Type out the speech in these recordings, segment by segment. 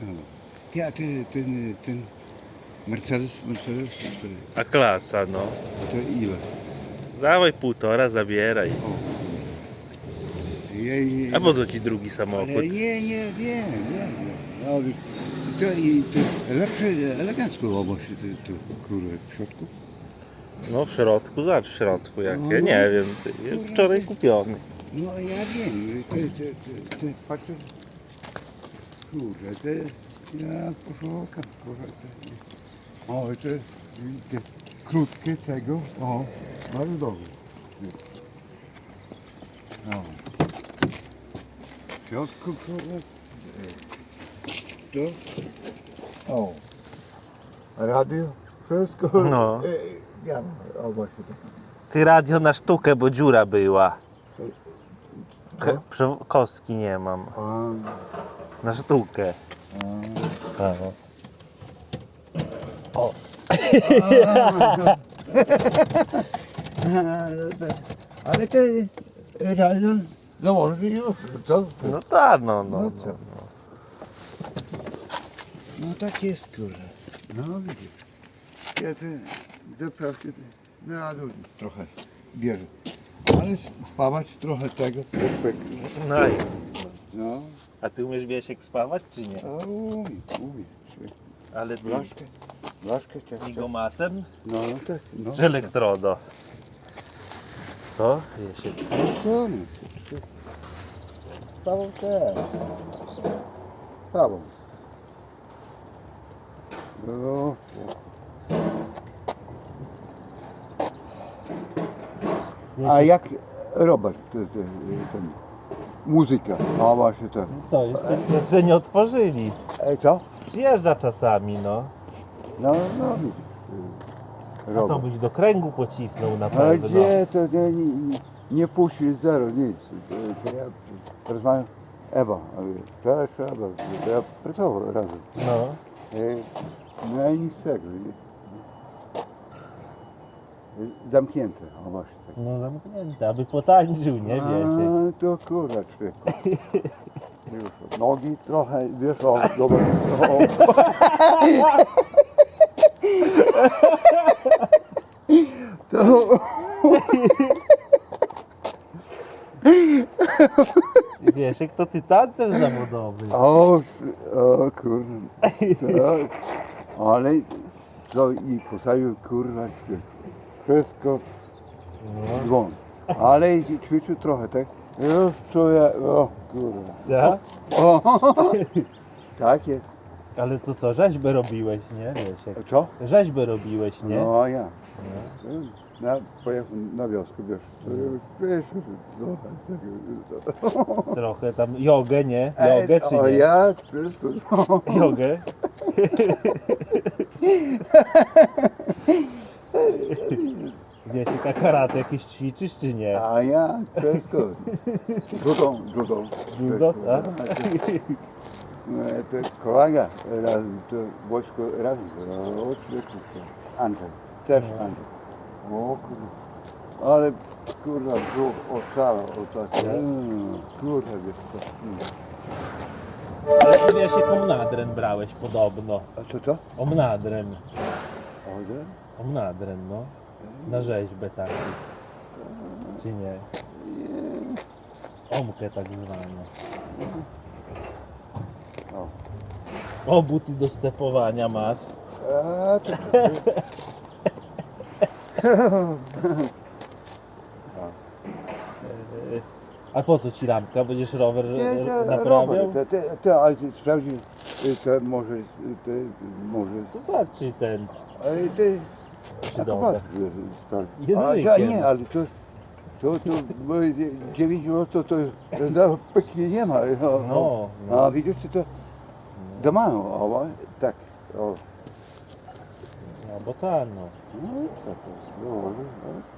No. Ty, a ty, ten, ten Mercedes, Mercedes, to, A klasa, no. to ile? Dawaj półtora, zabieraj. O. Jej, A po co ci drugi samochód? Ale nie, nie, nie, nie. nie. No, wiesz, to, i, to lepsze, elegancko obok się to, to kurwa w środku. No w środku, zobacz w środku jakie, No. nie wiem, ty, wczoraj kupiony. No ja wiem, te patrzę, kurde, te, ja poszukam, kurde, te, o, te, te krótkie tego, o, bardzo dobre. No. W środku, kurde, to, o, radio, wszystko, No. e, ja, o właśnie tak. Ty radio na sztukę, bo dziura była. Co? K- przew- kostki nie mam. A, Na sztukę. No. O. Ale te radio założy już, co? No tak, no, no. No no, co? No tak jest, kurze. No widzisz. Ja te zaprawki te na dół trochę bierze. Ale spawać trochę tego. no. No, A ty umiesz Wiesiek spawać, czy nie? a umie, umie. Ale ty Blaszkę, blaszkę cię. ligomatem No, no tak, no. czy elektrodo? Co? Wiesiek. No co my? Spawą też. Spawą. No. A jak Robert, ten, ten, ten muzyka, a właśnie ten. Co, jeszcze, jeszcze nie otworzyli. Ej, co? Przyjeżdża czasami, no. No, no widzisz. y, A to byś do kręgu pocisnął na Ale pewno. gdzie to nie, nie, nie puści zero, nic. To, to ja rozmawiam, Ewa, ale cześć Ewa, to ja pracował razem. No. E, No i nic z tego, nie? Zamknięte, o właśnie tak. No zamknięte, aby potańczył, nie Wiesiek? A, to kurwa człowieku. Już nogi trochę, wiesz, o, dobra, o. To, Wiesiek, to ty tancerz zawodowy. o, o kurwa, to, ale to i posadził kurwa człowieku. Wszystko No. dzwon. Ale i ćwiczył trochę, tak? Już czuję, o kurwa. Ja? O, tak jest. Ale to co, rzeźbę robiłeś, nie Wiesiek? Co? Rzeźbę robiłeś, nie? No ja. No. Na, pojechał na wioskę, wiesz, już, wiesz, trochę tego. Trochę tam jogę, nie? Jogę czy nie? ja, wszystko. Jogę. Wiesiek, a karate jakieś ćwiczysz czy nie? A ja, wszystko. Judą, judą. Judo, tak? No, to kolega razem, to wojsko razem. O, człowieku, to Andrzej, też No. Andrzej. O kurwa. Ale kurwa, brzuch ocala, o tak. Mm, Kurwa, wiesz co. Ale ty Wiesiek omnadren brałeś podobno. A co to? Omnadren. Ode? Omnadren, no. Na rzeźbę taki. Czy nie? Omkę tak zwaną. O. O, buty do stepowania masz. A, to, A po co ci lampka? Będziesz rower Nie, to naprawiał? Robert, to, to, to, ale ty sprawdził, y, to może, y, to może, To znaczy ten. ale ty, kopatku sprawdził. A, to, nie, ale to, to, to, bo 9 minut to, to, to pyknie nie ma. No, No, no. A widzisz, to, do mają, o, tak, o, No bo tak, no. no to, no, no,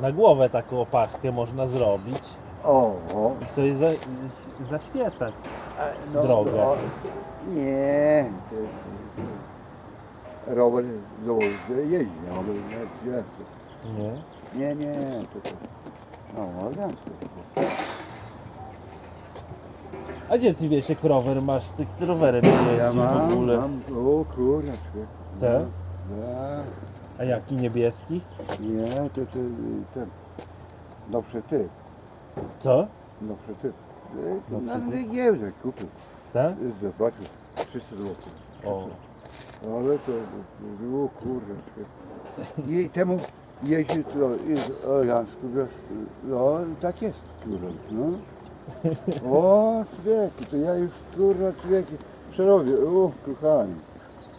Na głowę taką opaskę można zrobić o, o, i sobie za, zaświecać. A, no, Drogę. no, nie, to, rower założy, jeździ, jak jak to. Nie? Nie, nie, to, to no, elegancko. A gdzie ty wiesz, jak rower masz? Ty rowerem nie jeździsz Ja w mam, ogóle. mam, o kurwa, człowiek. Te? Ja, A jaki niebieski? nie, to, to, ten, dobrze ty, Co? dobrze ty. No, no, ty? wiem, kupił, Tak? zobaczył, 300 zł. O. Ale to, o człowiek. I temu jeździ to jest elegancko, wiesz, no tak jest, kurwa, no. O, człowieku, to ja już, kurwa, człowieku, przerobię, o, kochany.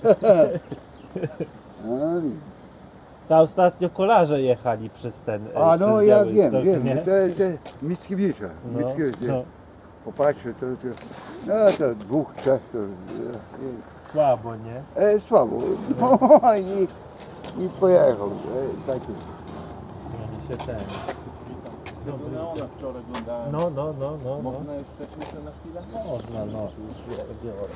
A, widzisz. Ta ostatnio kolarze jechali przez ten. e, A no przez ja Białystok, wiem, wiem, nie? te, te Mickiewicza, No, Mickiewicz, no, popatrzę, to, to, no to dwóch, trzech, to, e, słabo, nie? e, słabo, no i, i pojechał, e, taki. Oni się ten. Wczoraj oglądałem. No, no, no, no, no. Można jeszcze na chwilę? Można, no. Biorę.